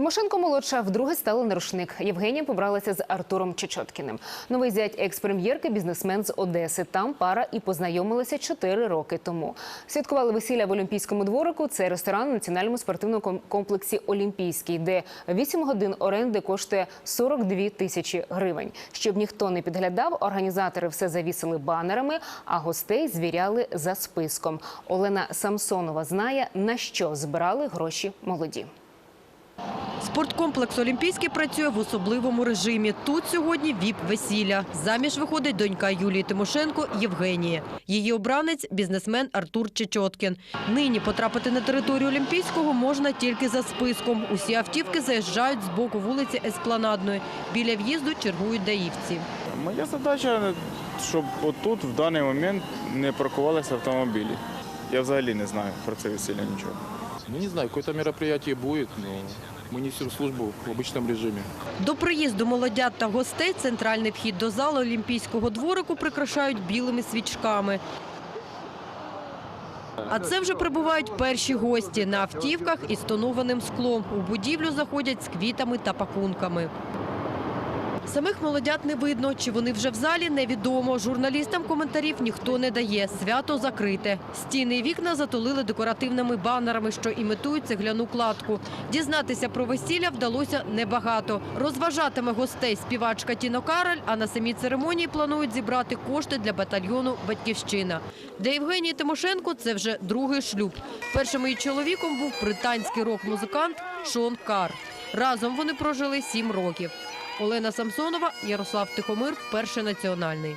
Тимошенко молодша вдруге стала на рушник. Євгенія побралася з Артуром Чечоткіним. Новий зять екс-прем'єрки, бізнесмен з Одеси. Там пара і познайомилася чотири роки тому. Святкували весілля в Олімпійському дворику. Це ресторан у національному спортивному комплексі Олімпійський, де 8 годин оренди коштує 42 тисячі гривень. Щоб ніхто не підглядав, організатори все завісили банерами, а гостей звіряли за списком. Олена Самсонова знає на що збирали гроші молоді. Спорткомплекс Олімпійський працює в особливому режимі. Тут сьогодні віп-весілля. Заміж виходить донька Юлії Тимошенко Євгенія. Її обранець – бізнесмен Артур Чечоткін. Нині потрапити на територію Олімпійського можна тільки за списком. Усі автівки заїжджають з боку вулиці Еспланадної. Біля в'їзду чергують даївці. Моя задача, щоб отут в даний момент не паркувалися автомобілі. Я взагалі не знаю про це весілля нічого. Ну, не знаю, какое-то мероприятие будет, но мы несемо службу в звичайному режимі. До приїзду молодят та гостей центральний вхід до залу Олімпійського дворику прикрашають білими свічками. А це вже прибувають перші гості на автівках із тонованим склом. У будівлю заходять з квітами та пакунками. Самих молодят не видно, чи вони вже в залі, невідомо. Журналістам коментарів ніхто не дає. Свято закрите. Стіни і вікна затулили декоративними банерами, що імітують цегляну кладку. Дізнатися про весілля вдалося небагато. Розважатиме гостей співачка Тіно Кароль, а на самій церемонії планують зібрати кошти для батальйону «Батьківщина». Для Євгенії Тимошенко це вже другий шлюб. Першим її чоловіком був британський рок-музикант Шон Кар. Разом вони прожили сім років. Олена Самсонова, Ярослав Тихомир, Перший національний.